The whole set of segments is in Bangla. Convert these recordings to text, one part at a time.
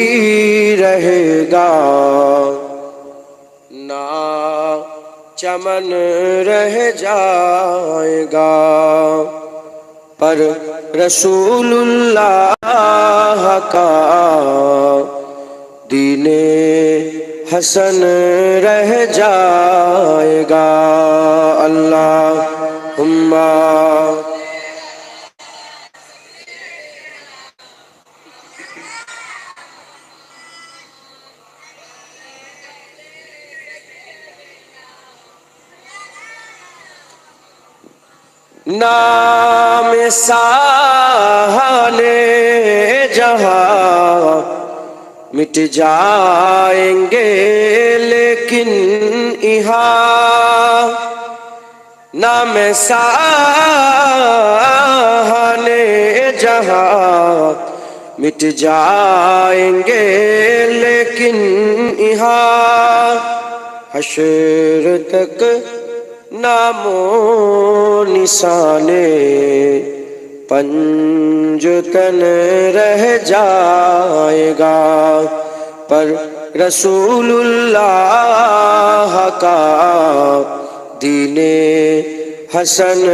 रहेगा ना चमन रह जाएगा पर रसूलुल्लाह का दीने हसन रह जाएगा अल्लाह उम्मा नाम साहने जहां मिट जाएंगे लेकिन यहाँ नाम साहने जहां मिट जाएंगे लेकिन यहाँ हशर तक नामो نثالے پنجتن رہ جائے گا۔ پر رسول اللہ کا دین حسن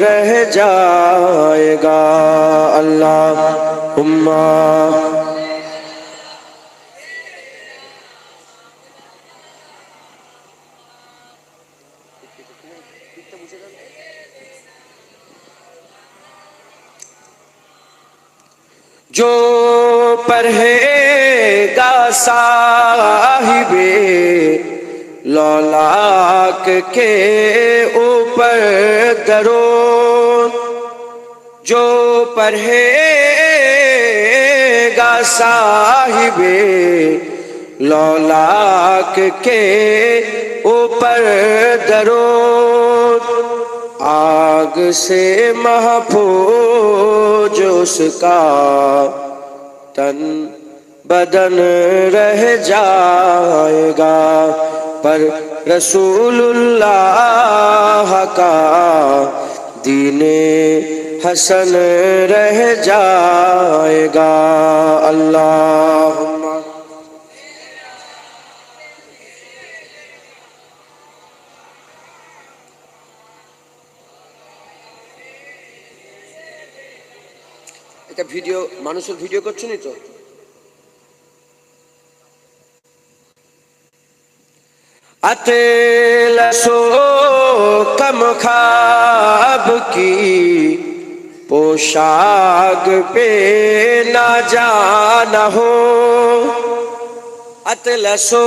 رہ جائے گا۔ اللہ جو پرہے گا صاحب لولاک کے اوپر درون، جو پرہے گا صاحب لولاک کے اوپر درون۔ آگ سے محفوظ اس کا تن بدن رہ جائے گا، پر رسول اللہ کا دین حسن رہ جائے گا۔ اللہ এটা ভিডিও মানুষের ভিডিও করছেনি তো अतलसो कम खाब की पोशाक पे ना जाना हो अतलसो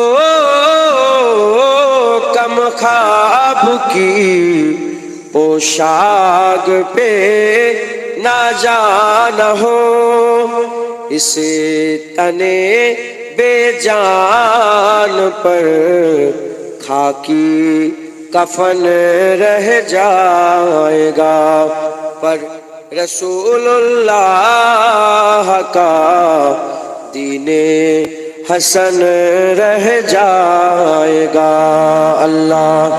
कम खाब की पोशाक पे نہ جان ہو، اس تنے بے جان پر خاکی کفن رہ جائے گا۔ پر رسول اللہ کا دین حسن رہ جائے گا۔ اللہ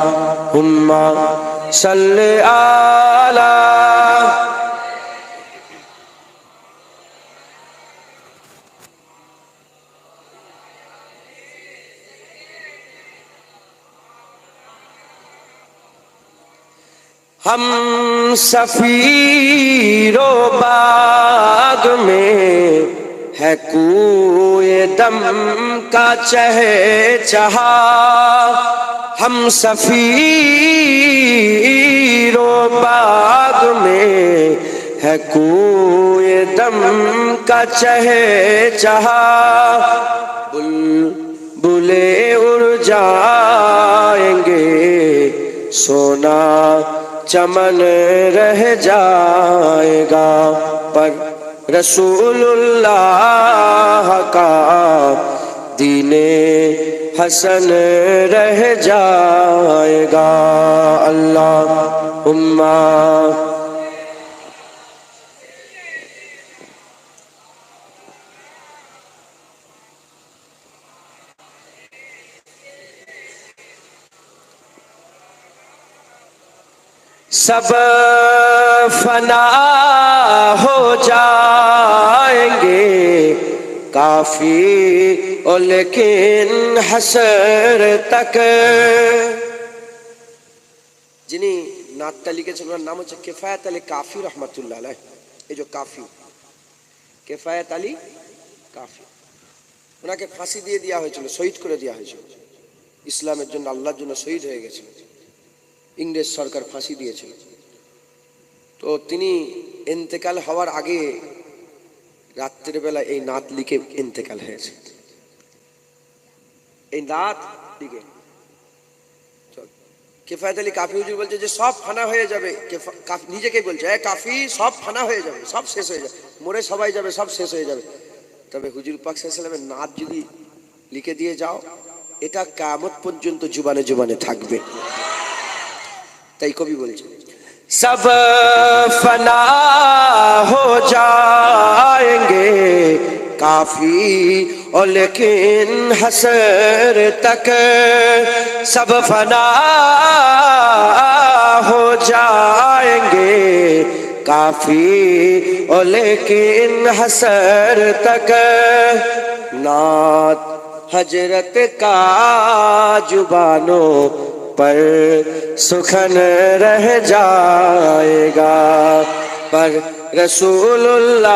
ہما صلی اللہ ہم سفیر و باغ میں ہے کوئے دم کا چہے چہا ہم سفیر و باغ میں ہے کوئے دم کا چہے چہا بل بلے اڑ جائیں گے سونا چمن رہ جائے گا، پر رسول اللہ کا دین حسن رہ جائے گا۔ اللہ، امہ सब फना हो जाएंगे काफी ओ लेकिन हसर तक যিনি নাতটা লিখেছেন ওনার নাম হচ্ছে কেফায়াত আলী কাফি রহমতুল্লাহ আলাইহ। এই যে কাফি কেফায়াত আলী কাফি ওনাকে ফাঁসি দিয়ে দেওয়া হয়েছিল শহীদ করে দেওয়া হয়েছিল ইসলামের জন্য আল্লাহর জন্য শহীদ হয়ে গেছিল ইংরেজ সরকার ফাঁসি দিয়েছিল। তো তিনি এন্তেকাল হওয়ার আগে রাত্রের বেলা এই নাত লিখে ইন্তেকাল হয়েছে। এই নাত লিখে। কেফায়েত আলী কাফি হুজুর বলছে যে সব ফানা হয়ে যাবে। নিজেকে বলছে, এ কাফি, সব ফানা হয়ে যাবে, সব শেষ হয়ে যাবে, মরে সবাই যাবে, সব শেষ হয়ে যাবে। তবে হুজুর পাক সাল্লামের নাত যদি লিখে দিয়ে যাও, এটা কামত পর্যন্ত জুবানে জুবানে থাকবে। کو بھی কবি سب فنا ہو جائیں گے کافی اور لیکن حسر تک سب فنا ہو جائیں گے کافی اور لیکن حسر تک نات حجرت کا جبانوں पर सुखन रह जाएगा पर रसूलुल्लाह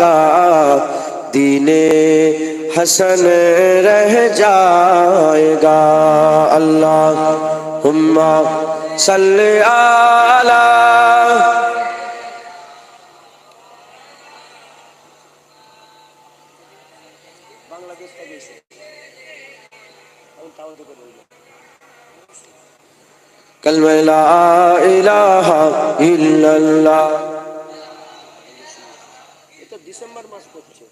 का दीने हसन रह जाएगा अल्लाह हुम्मा सल्ले आला বাংলাদেশ থেকে কালমায় লা ইলাহা ইল্লাল্লাহ। এটা ডিসেম্বর মাস পড়ছে।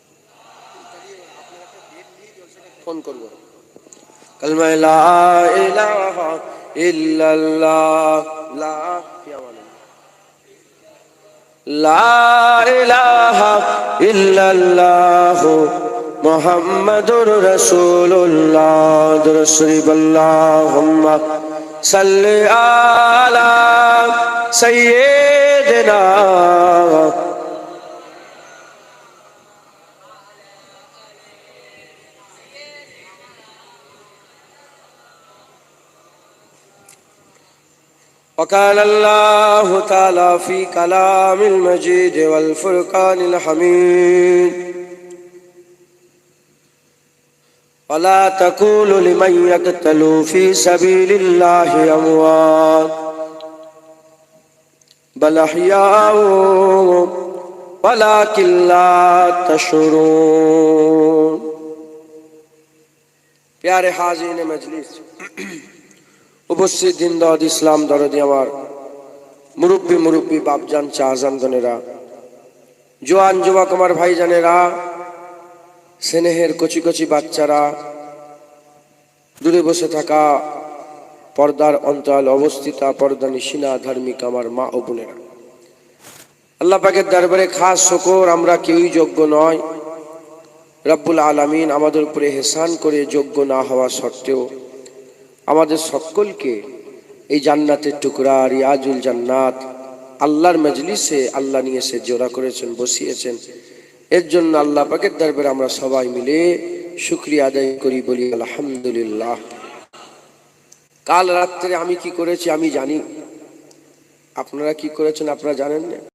ফোন করব। কালমায় লা ইলাহা ইল্লাল্লাহ। লা লা محمد رسول الله درسرب اللهم صل على سيدنا وقال الله تعالى في كلام المجيد والفرقان الحميد ولا تقولوا لمن يقتل في سبيل الله أموات بل أحياء ولكن لا تشعرون প্যারে হাজিন মজলিস উপস্থিত দিনদাদ ইসলাম দরদি আমার মুরব্বী মুরব্বী বাপজান চাহজানগণেরা জোয়ান যুবক আমার ভাইজানেরা স্নেহের কচি কচি বাচ্চারা দূরে বসে থাকা পর্দার অন্তরাল অবস্থিতা পর্দা নিশিনা ধার্মিক আমার মা ও বোনেরা। আল্লাহ পাকের দরবারে খাস শকর, আমরা কেউই যোগ্য নয়। রব্বুল আলামিন আমাদের উপরে হেসান করে যোগ্য না হওয়া সত্ত্বেও আমাদের সকলকে এই জান্নাতের টুকরা, রিয়াজুল জান্নাত, আল্লাহর মজলিসে আল্লাহ নিয়ে এসে জোড়া করেছেন, বসিয়েছেন। এর জন্য আল্লাহ পাকের দরবারে আমরা সবাই মিলে শুক্রিয়া আদায় করি, বলি আলহামদুলিল্লাহ। কাল রাত্রে আমি কি করেছি আমি জানি। আপনারা কি করেছেন, আপনারা জানেন না?